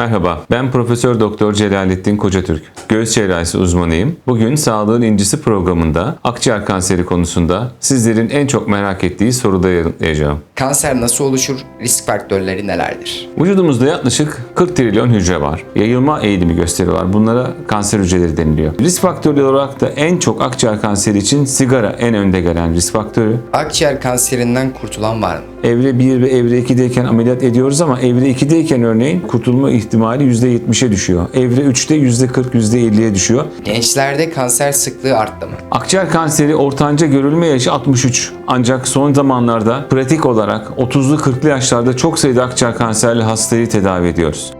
Merhaba, ben Profesör Doktor Celalettin Kocatürk. Göğüs cerrahisi uzmanıyım. Bugün Sağlığın İncisi programında akciğer kanseri konusunda sizlerin en çok merak ettiği soruda yanıtlayacağım. Kanser nasıl oluşur? Risk faktörleri nelerdir? Vücudumuzda yaklaşık 40 trilyon hücre var. Yayılma eğilimi gösteriyorlar. Bunlara kanser hücreleri deniliyor. Risk faktörleri olarak da en çok akciğer kanseri için sigara en önde gelen risk faktörü. Akciğer kanserinden kurtulan var mı? Evre 1 ve evre 2'deyken ameliyat ediyoruz ama evre 2'deyken örneğin kurtulma ihtimali %70'e düşüyor. Evre 3'te %40, %50'ye düşüyor. Gençlerde kanser sıklığı arttı mı? Akciğer kanseri ortanca görülme yaşı 63. Ancak son zamanlarda pratik olarak 30'lu 40'lı yaşlarda çok sayıda akciğer kanserli hastayı tedavi ediyoruz.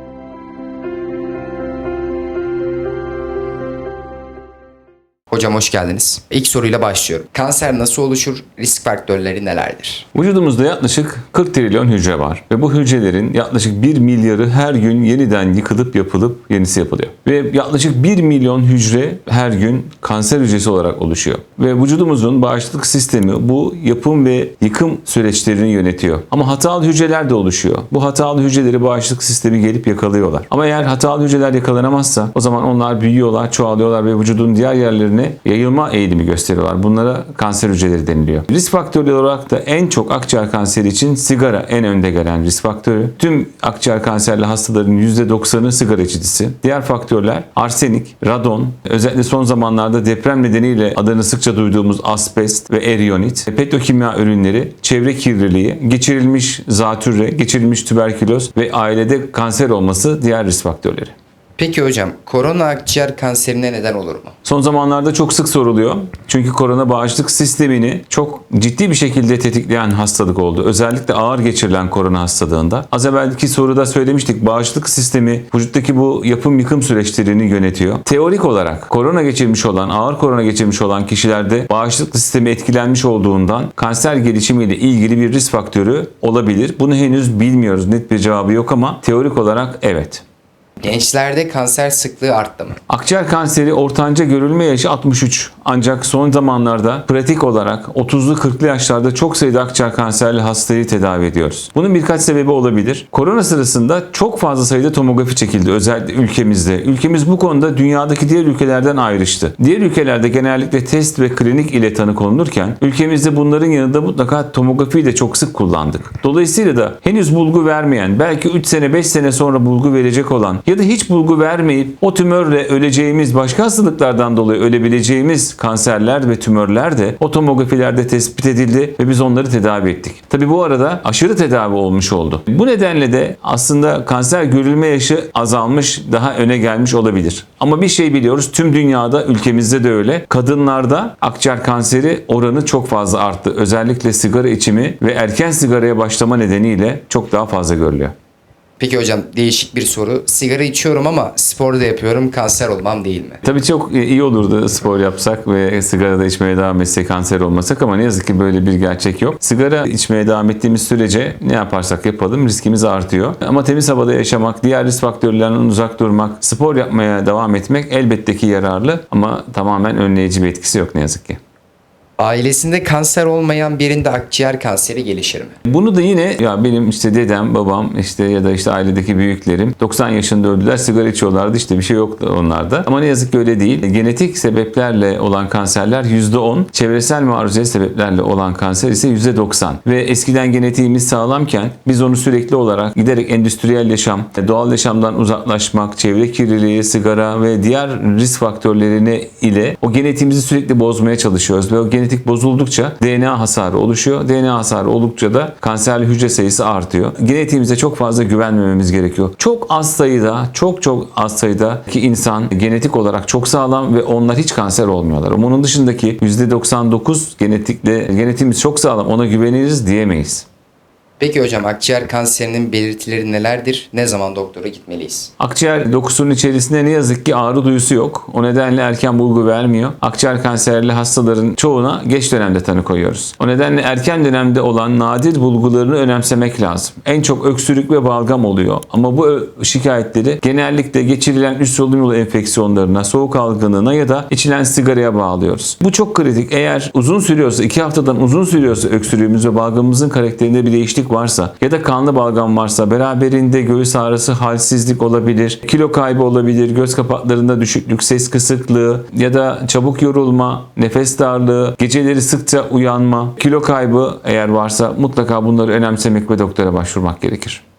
Hocam hoş geldiniz. İlk soruyla başlıyorum. Kanser nasıl oluşur? Risk faktörleri nelerdir? Vücudumuzda yaklaşık 40 trilyon hücre var ve bu hücrelerin yaklaşık 1 milyarı her gün yeniden yıkılıp yapılıp yenisi yapılıyor. Ve yaklaşık 1 milyon hücre her gün kanser hücresi olarak oluşuyor. Ve vücudumuzun bağışıklık sistemi bu yapım ve yıkım süreçlerini yönetiyor. Ama hatalı hücreler de oluşuyor. Bu hatalı hücreleri bağışıklık sistemi gelip yakalıyorlar. Ama eğer hatalı hücreler yakalanamazsa o zaman onlar büyüyorlar, çoğalıyorlar ve vücudun diğer yerlerine yayılma eğilimi gösteriyorlar. Bunlara kanser hücreleri deniliyor. Risk faktörleri olarak da en çok akciğer kanseri için sigara en önde gelen risk faktörü. Tüm akciğer kanserli hastaların %90'ı sigara içicisi. Diğer faktörler arsenik, radon, özellikle son zamanlarda deprem nedeniyle adını sıkça duyduğumuz asbest ve eriyonit, petrokimya ürünleri, çevre kirliliği, geçirilmiş zatürre, geçirilmiş tüberküloz ve ailede kanser olması diğer risk faktörleri. Peki hocam, korona akciğer kanserine neden olur mu? Son zamanlarda çok sık soruluyor. Çünkü korona bağışıklık sistemini çok ciddi bir şekilde tetikleyen hastalık oldu. Özellikle ağır geçirilen korona hastalığında. Az evvelki soruda söylemiştik. Bağışıklık sistemi vücuttaki bu yapım yıkım süreçlerini yönetiyor. Teorik olarak korona geçirmiş olan, ağır korona geçirmiş olan kişilerde bağışıklık sistemi etkilenmiş olduğundan kanser gelişimiyle ilgili bir risk faktörü olabilir. Bunu henüz bilmiyoruz. Net bir cevabı yok ama teorik olarak evet. Gençlerde kanser sıklığı arttı mı? Akciğer kanseri ortanca görülme yaşı 63. Ancak son zamanlarda pratik olarak 30'lu 40'lı yaşlarda çok sayıda akciğer kanserli hastayı tedavi ediyoruz. Bunun birkaç sebebi olabilir. Korona sırasında çok fazla sayıda tomografi çekildi özellikle ülkemizde. Ülkemiz bu konuda dünyadaki diğer ülkelerden ayrıştı. Diğer ülkelerde genellikle test ve klinik ile tanı konulurken ülkemizde bunların yanında mutlaka tomografiyi de çok sık kullandık. Dolayısıyla da henüz bulgu vermeyen, belki 3 sene 5 sene sonra bulgu verecek olan ya da hiç bulgu vermeyip o tümörle öleceğimiz başka hastalıklardan dolayı ölebileceğimiz kanserler ve tümörler de o tomografilerde tespit edildi ve biz onları tedavi ettik. Tabi bu arada aşırı tedavi olmuş oldu. Bu nedenle de aslında kanser görülme yaşı azalmış, daha öne gelmiş olabilir. Ama bir şey biliyoruz tüm dünyada ülkemizde de öyle. Kadınlarda akciğer kanseri oranı çok fazla arttı. Özellikle sigara içimi ve erken sigaraya başlama nedeniyle çok daha fazla görülüyor. Peki hocam değişik bir soru. Sigara içiyorum ama spor da yapıyorum. Kanser olmam değil mi? Tabii çok iyi olurdu spor yapsak ve sigara da içmeye devam etsek kanser olmasak ama ne yazık ki böyle bir gerçek yok. Sigara içmeye devam ettiğimiz sürece ne yaparsak yapalım riskimiz artıyor. Ama temiz havada yaşamak, diğer risk faktörlerinden uzak durmak, spor yapmaya devam etmek elbette ki yararlı ama tamamen önleyici bir etkisi yok ne yazık ki. Ailesinde kanser olmayan birinde akciğer kanseri gelişir mi? Bunu da yine ya benim işte dedem, babam işte ya da işte ailedeki büyüklerim 90 yaşında öldüler sigara içiyorlardı işte bir şey yoktu onlarda. Ama ne yazık ki öyle değil. Genetik sebeplerle olan kanserler %10, çevresel maruziyet sebeplerle olan kanser ise %90. Ve eskiden genetiğimiz sağlamken biz onu sürekli olarak giderek endüstriyel yaşam, doğal yaşamdan uzaklaşmak, çevre kirliliği, sigara ve diğer risk faktörlerini ile o genetiğimizi sürekli bozmaya çalışıyoruz ve o genetik bozuldukça DNA hasarı oluşuyor. DNA hasarı oldukça da kanserli hücre sayısı artıyor. Genetiğimize çok fazla güvenmememiz gerekiyor. Çok az sayıda, çok çok az sayıda ki insan genetik olarak çok sağlam ve onlar hiç kanser olmuyorlar. Onun dışındaki %99 genetikle genetiğimiz çok sağlam ona güveniriz diyemeyiz. Peki hocam akciğer kanserinin belirtileri nelerdir? Ne zaman doktora gitmeliyiz? Akciğer dokusunun içerisinde ne yazık ki ağrı duyusu yok. O nedenle erken bulgu vermiyor. Akciğer kanserli hastaların çoğuna geç dönemde tanı koyuyoruz. O nedenle erken dönemde olan nadir bulgularını önemsemek lazım. En çok öksürük ve balgam oluyor. Ama bu şikayetleri genellikle geçirilen üst solunum yolu enfeksiyonlarına, soğuk algınlığına ya da içilen sigaraya bağlıyoruz. Bu çok kritik. Eğer uzun sürüyorsa, iki haftadan uzun sürüyorsa öksürüğümüz ve balgamımızın karakterinde bir değişiklik varsa ya da kanlı balgam varsa beraberinde göğüs ağrısı, halsizlik olabilir, kilo kaybı olabilir, göz kapaklarında düşüklük, ses kısıklığı ya da çabuk yorulma, nefes darlığı, geceleri sıkça uyanma, kilo kaybı eğer varsa mutlaka bunları önemsemek ve doktora başvurmak gerekir.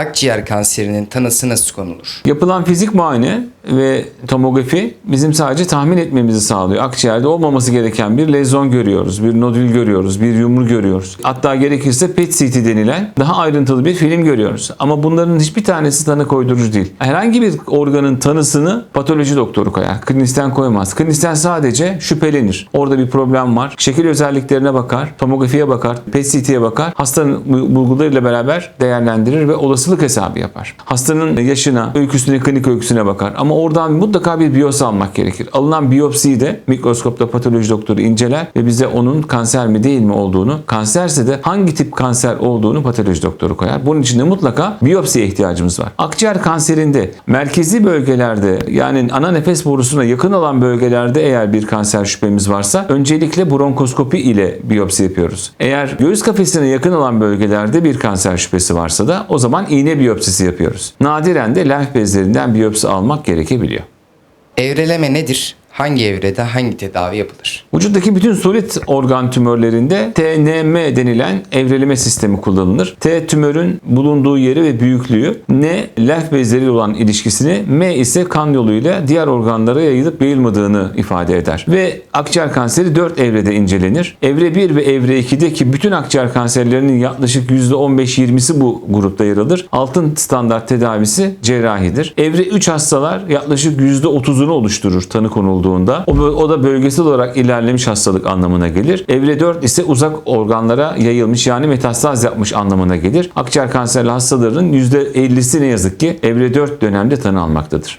Akciğer kanserinin tanısı nasıl konulur? Yapılan fizik muayene ve tomografi bizim sadece tahmin etmemizi sağlıyor. Akciğerde olmaması gereken bir lezyon görüyoruz, bir nodül görüyoruz, bir yumru görüyoruz. Hatta gerekirse PET CT denilen daha ayrıntılı bir film görüyoruz. Ama bunların hiçbir tanesi tanı koydurucu değil. Herhangi bir organın tanısını patoloji doktoru koyar. Klinisyen koymaz. Klinisyen sadece şüphelenir. Orada bir problem var. Şekil özelliklerine bakar, tomografiye bakar, PET CT'ye bakar. Hastanın bu- bulgularıyla beraber değerlendirir ve olasılık hesabı yapar. Hastanın yaşına, öyküsüne, klinik öyküsüne bakar. Ama oradan mutlaka bir biyopsi almak gerekir. Alınan biyopsiyi de mikroskopta patoloji doktoru inceler ve bize onun kanser mi değil mi olduğunu, kanserse de hangi tip kanser olduğunu patoloji doktoru koyar. Bunun için de mutlaka biyopsiye ihtiyacımız var. Akciğer kanserinde merkezi bölgelerde yani ana nefes borusuna yakın olan bölgelerde eğer bir kanser şüphemiz varsa öncelikle bronkoskopi ile biyopsi yapıyoruz. Eğer göğüs kafesine yakın olan bölgelerde bir kanser şüphesi varsa da o zaman iğne biyopsisi yapıyoruz. Nadiren de lenf bezlerinden biyopsi almak gerekebiliyor. Evreleme nedir? Hangi evrede hangi tedavi yapılır? Vücuttaki bütün solid organ tümörlerinde TNM denilen evreleme sistemi kullanılır. T tümörün bulunduğu yeri ve büyüklüğü, N lenf bezleriyle olan ilişkisini, M ise kan yoluyla diğer organlara yayılıp yayılmadığını ifade eder. Ve akciğer kanseri 4 evrede incelenir. Evre 1 ve evre 2'de ki bütün akciğer kanserlerinin yaklaşık %15-20'si bu grupta yer alır. Altın standart tedavisi cerrahidir. Evre 3 hastalar yaklaşık %30'unu oluşturur tanı konulduğunda. O, o da bölgesel olarak ilerlemiş hastalık anlamına gelir. Evre 4 ise uzak organlara yayılmış yani metastaz yapmış anlamına gelir. Akciğer kanserli hastaların %50'si ne yazık ki evre 4 dönemde tanı almaktadır.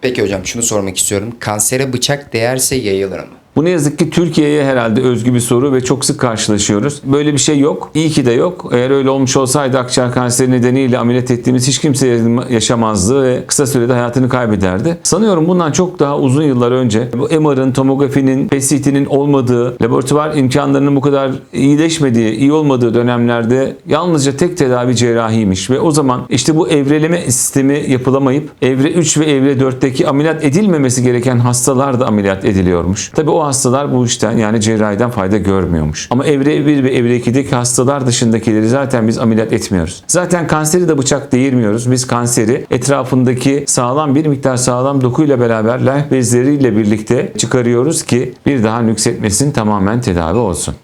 Peki hocam şunu sormak istiyorum. Kansere bıçak değerse yayılır mı? Bu ne yazık ki Türkiye'ye herhalde özgü bir soru ve çok sık karşılaşıyoruz. Böyle bir şey yok. İyi ki de yok. Eğer öyle olmuş olsaydı akciğer kanseri nedeniyle ameliyat ettiğimiz hiç kimse yaşamazdı ve kısa sürede hayatını kaybederdi. Sanıyorum bundan çok daha uzun yıllar önce bu MR'ın, tomografinin, PET-CT'nin olmadığı, laboratuvar imkanlarının bu kadar iyileşmediği, iyi olmadığı dönemlerde yalnızca tek tedavi cerrahiymiş ve o zaman işte bu evreleme sistemi yapılamayıp evre 3 ve evre 4'teki ameliyat edilmemesi gereken hastalar da ameliyat ediliyormuş. Tabi o hastalar bu işten yani cerrahiden fayda görmüyormuş. Ama evre 1 ve evre 2'deki hastalar dışındakileri zaten biz ameliyat etmiyoruz. Zaten kanseri de bıçak değirmiyoruz. Biz kanseri etrafındaki sağlam bir miktar sağlam dokuyla beraber lenf bezleriyle birlikte çıkarıyoruz ki bir daha nüksetmesin tamamen tedavi olsun.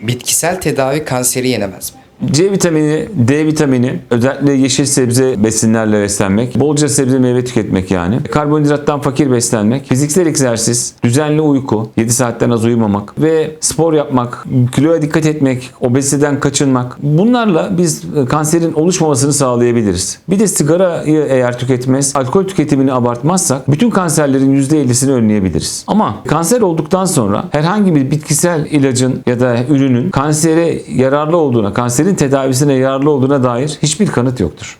Bitkisel tedavi kanseri yenemez mi? C vitamini, D vitamini, özellikle yeşil sebze besinlerle beslenmek, bolca sebze meyve tüketmek yani. Karbonhidrattan fakir beslenmek, fiziksel egzersiz, düzenli uyku, 7 saatten az uyumamak ve spor yapmak, kiloya dikkat etmek, obeziteden kaçınmak. Bunlarla biz kanserin oluşmamasını sağlayabiliriz. Bir de sigarayı eğer tüketmez, alkol tüketimini abartmazsak bütün kanserlerin %50'sini önleyebiliriz. Ama kanser olduktan sonra herhangi bir bitkisel ilacın ya da ürünün kansere yararlı olduğuna, kanserin tedavisine yararlı olduğuna dair hiçbir kanıt yoktur.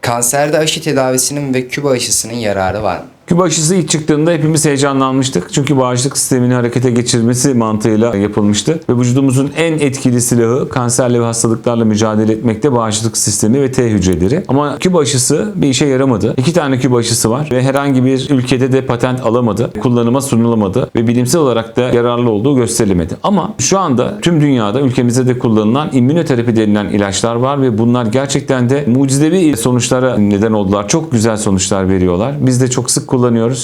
Kanserde aşı tedavisinin ve küba aşısının yararı var mı? Küba aşısı ilk çıktığında hepimiz heyecanlanmıştık. Çünkü bağışıklık sistemini harekete geçirmesi mantığıyla yapılmıştı. Ve vücudumuzun en etkili silahı kanserle ve hastalıklarla mücadele etmekte bağışıklık sistemi ve T hücreleri. Ama Küba aşısı bir işe yaramadı. İki tane Küba aşısı var ve herhangi bir ülkede de patent alamadı. Kullanıma sunulamadı ve bilimsel olarak da yararlı olduğu gösterilemedi. Ama şu anda tüm dünyada ülkemizde de kullanılan immünoterapi denilen ilaçlar var ve bunlar gerçekten de mucizevi sonuçlara neden oldular. Çok güzel sonuçlar veriyorlar. Biz de çok sık kullanıyoruz.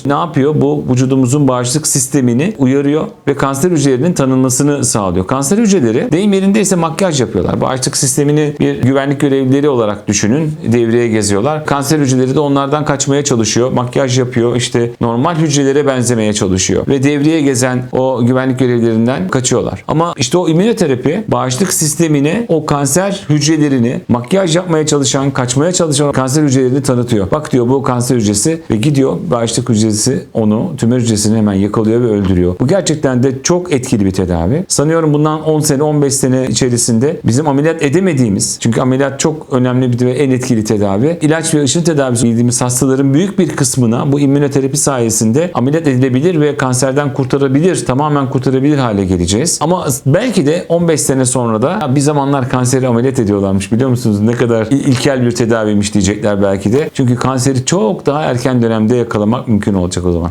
Ne yapıyor? Bu vücudumuzun bağışıklık sistemini uyarıyor ve kanser hücrelerinin tanınmasını sağlıyor. Kanser hücreleri deyim yerindeyse makyaj yapıyorlar. Bağışıklık sistemini bir güvenlik görevlileri olarak düşünün. Devreye geziyorlar. Kanser hücreleri de onlardan kaçmaya çalışıyor. Makyaj yapıyor. İşte normal hücrelere benzemeye çalışıyor. Ve devreye gezen o güvenlik görevlilerinden kaçıyorlar. Ama işte o immünoterapi bağışıklık sistemine o kanser hücrelerini makyaj yapmaya çalışan, kaçmaya çalışan kanser hücrelerini tanıtıyor. Bak diyor bu kanser hücresi ve gidiyor bağışıklık hücresi onu tümör hücresini hemen yakalıyor ve öldürüyor. Bu gerçekten de çok etkili bir tedavi. Sanıyorum bundan 10 sene 15 sene içerisinde bizim ameliyat edemediğimiz çünkü ameliyat çok önemli bir ve en etkili tedavi. İlaç ve ışın tedavisi bildiğimiz hastaların büyük bir kısmına bu immünoterapi sayesinde ameliyat edilebilir ve kanserden kurtarabilir, tamamen kurtarabilir hale geleceğiz. Ama belki de 15 sene sonra da "Ya bir zamanlar kanseri ameliyat ediyorlarmış biliyor musunuz? Ne kadar il- ilkel bir tedaviymiş diyecekler belki de. Çünkü kanseri çok daha erken dönemde yakalamak mümkün olacak o zaman.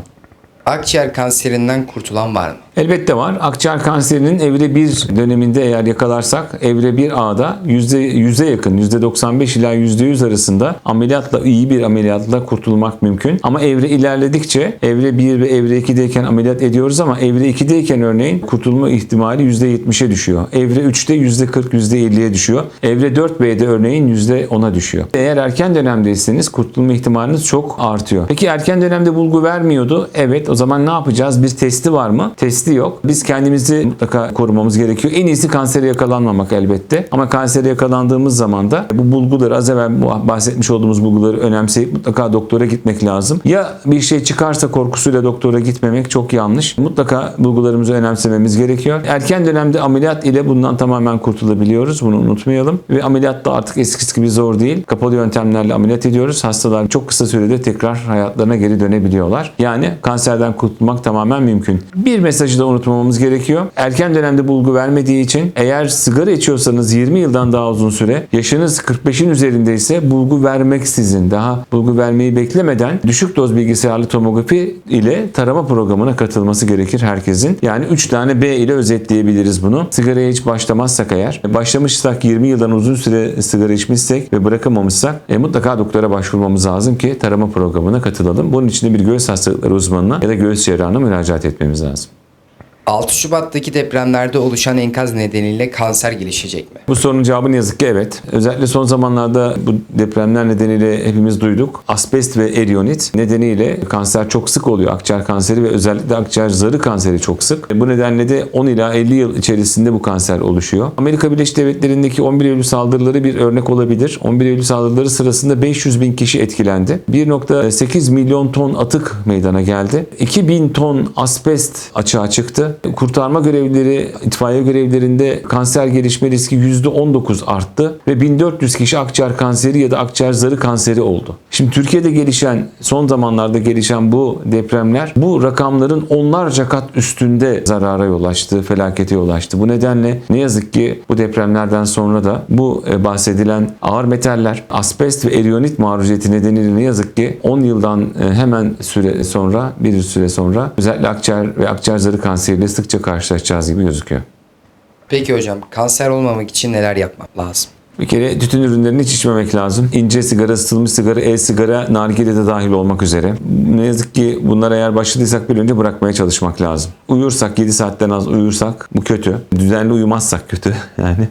Akciğer kanserinden kurtulan var mı? Elbette var. Akciğer kanserinin evre 1 döneminde eğer yakalarsak evre 1 A'da %100'e yakın %95 ila %100 arasında ameliyatla iyi bir ameliyatla kurtulmak mümkün. Ama evre ilerledikçe evre 1 ve evre 2'deyken ameliyat ediyoruz ama evre 2'deyken örneğin kurtulma ihtimali %70'e düşüyor. Evre 3'te %40 %50'ye düşüyor. Evre 4B'de örneğin %10'a düşüyor. Eğer erken dönemdeyseniz kurtulma ihtimaliniz çok artıyor. Peki erken dönemde bulgu vermiyordu. Evet o zaman ne yapacağız? Bir testi var mı? Testi yok. Biz kendimizi mutlaka korumamız gerekiyor. En iyisi kansere yakalanmamak elbette. Ama kansere yakalandığımız zaman da bu bulguları az evvel bahsetmiş olduğumuz bulguları önemseyip mutlaka doktora gitmek lazım. Ya bir şey çıkarsa korkusuyla doktora gitmemek çok yanlış. Mutlaka bulgularımızı önemsememiz gerekiyor. Erken dönemde ameliyat ile bundan tamamen kurtulabiliyoruz. Bunu unutmayalım. Ve ameliyat da artık eskisi gibi zor değil. Kapalı yöntemlerle ameliyat ediyoruz. Hastalar çok kısa sürede tekrar hayatlarına geri dönebiliyorlar. Yani kanserden kurtulmak tamamen mümkün. Bir mesajı da unutmamamız gerekiyor. Erken dönemde bulgu vermediği için eğer sigara içiyorsanız 20 yıldan daha uzun süre, yaşınız 45'in üzerindeyse bulgu vermeksizin, daha bulgu vermeyi beklemeden düşük doz bilgisayarlı tomografi ile tarama programına katılması gerekir herkesin. Yani 3 tane B ile özetleyebiliriz bunu. Sigaraya hiç başlamazsak eğer, başlamışsak 20 yıldan uzun süre sigara içmişsek ve bırakamamışsak e, mutlaka doktora başvurmamız lazım ki tarama programına katılalım. Bunun için de bir göğüs hastalıkları uzmanına ya da göğüs cerrahına müracaat etmemiz lazım. 6 Şubat'taki depremlerde oluşan enkaz nedeniyle kanser gelişecek mi? Bu sorunun cevabı ne yazık ki evet. Özellikle son zamanlarda bu depremler nedeniyle hepimiz duyduk. Asbest ve eriyonit nedeniyle kanser çok sık oluyor. Akciğer kanseri ve özellikle akciğer zarı kanseri çok sık. Bu nedenle de 10 ila 50 yıl içerisinde bu kanser oluşuyor. Amerika Birleşik Devletleri'ndeki 11 Eylül saldırıları bir örnek olabilir. 11 Eylül saldırıları sırasında 500 bin kişi etkilendi. 1.8 milyon ton atık meydana geldi. 2000 ton asbest açığa çıktı. Kurtarma görevlileri, itfaiye görevlilerinde kanser gelişme riski %19 arttı ve 1400 kişi akciğer kanseri ya da akciğer zarı kanseri oldu. Şimdi Türkiye'de gelişen, son zamanlarda gelişen bu depremler bu rakamların onlarca kat üstünde zarara yol açtı, felakete yol açtı. Bu nedenle ne yazık ki bu depremlerden sonra da bu e, bahsedilen ağır metaller, asbest ve eriyonit maruziyeti nedeniyle ne yazık ki 10 yıldan e, hemen süre sonra, bir süre sonra özellikle akciğer ve akciğer zarı kanseriyle sıkça karşılaşacağız gibi gözüküyor. Peki hocam kanser olmamak için neler yapmak lazım? Bir kere tütün ürünlerini hiç içmemek lazım. İnce sigara, ısıtılmış sigara, e-sigara, nargile de dahil olmak üzere. Ne yazık ki bunlar eğer başladıysak bir önce bırakmaya çalışmak lazım. Uyursak 7 saatten az uyursak bu kötü. Düzenli uyumazsak kötü yani.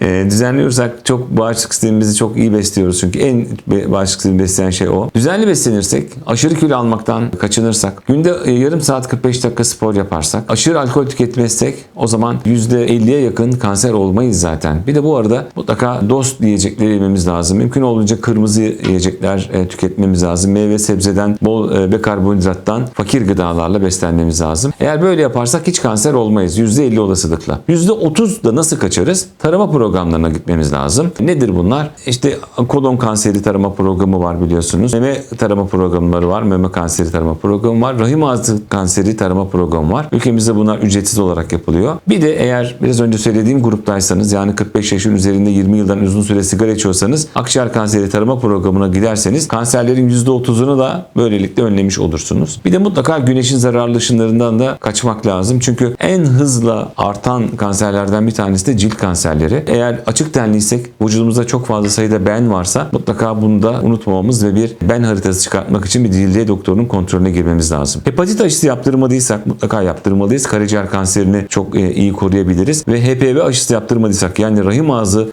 E, düzenli uyursak çok bağışıklık sistemimizi çok iyi besliyoruz çünkü en bağışıklık sistemi besleyen şey o. Düzenli beslenirsek, aşırı kilo almaktan kaçınırsak, günde e, yarım saat 45 dakika spor yaparsak, aşırı alkol tüketmezsek o zaman %50'ye yakın kanser olmayız zaten. Bir de bu arada mutlaka dost yiyecekleri yememiz lazım. Mümkün olduğunca kırmızı yiyecekler e, tüketmemiz lazım. Meyve sebzeden, bol ve karbonhidrattan fakir gıdalarla beslenmemiz lazım. Eğer böyle yaparsak hiç kanser olmayız. %50 olasılıkla. %30 da nasıl kaçarız? Tarama programlarına gitmemiz lazım. Nedir bunlar? İşte kolon kanseri tarama programı var biliyorsunuz. Meme tarama programları var. Meme kanseri tarama programı var. Rahim ağzı kanseri tarama programı var. Ülkemizde bunlar ücretsiz olarak yapılıyor. Bir de eğer biraz önce söylediğim gruptaysanız yani 45 yaşın üzerinde 20 yıldan uzun süre sigara içiyorsanız akciğer kanseri tarama programına giderseniz kanserlerin %30'unu da böylelikle önlemiş olursunuz. Bir de mutlaka güneşin zararlı ışınlarından da kaçmak lazım. Çünkü en hızla artan kanserlerden bir tanesi de cilt kanserleri. Eğer açık tenliysek vücudumuzda çok fazla sayıda ben varsa mutlaka bunu da unutmamamız ve bir ben haritası çıkartmak için bir cildiye doktorunun kontrolüne girmemiz lazım. Hepatit aşısı yaptırmadıysak mutlaka yaptırmalıyız. Karaciğer kanserini çok e, iyi koruyabiliriz ve HPV aşısı yaptırmadıysak yani rahim ağzı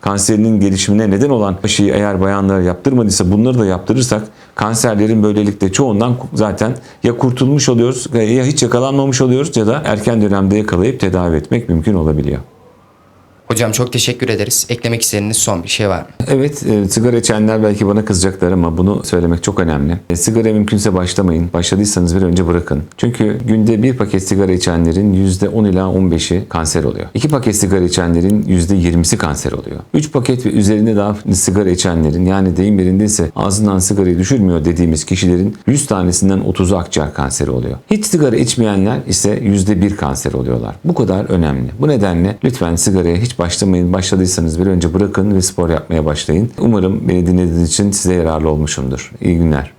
kanserinin gelişimine neden olan aşıyı eğer bayanlar yaptırmadıysa bunları da yaptırırsak kanserlerin böylelikle çoğundan zaten ya kurtulmuş oluyoruz ya hiç yakalanmamış oluyoruz ya da erken dönemde yakalayıp tedavi etmek mümkün olabiliyor. Hocam çok teşekkür ederiz. Eklemek istediğiniz son bir şey var mı? Evet, e, sigara içenler belki bana kızacaklar ama bunu söylemek çok önemli. E, sigara mümkünse başlamayın. Başladıysanız bir önce bırakın. Çünkü günde bir paket sigara içenlerin %10 ila 15'i kanser oluyor. İki paket sigara içenlerin %20'si kanser oluyor. 3 paket ve üzerinde daha sigara içenlerin yani deyim yerindeyse ağzından sigarayı düşürmüyor dediğimiz kişilerin 100 tanesinden 30'u akciğer kanseri oluyor. Hiç sigara içmeyenler ise %1 kanser oluyorlar. Bu kadar önemli. Bu nedenle lütfen sigaraya başlamayın. Başladıysanız bir önce bırakın ve spor yapmaya başlayın. Umarım beni dinlediğiniz için size yararlı olmuşumdur. İyi günler.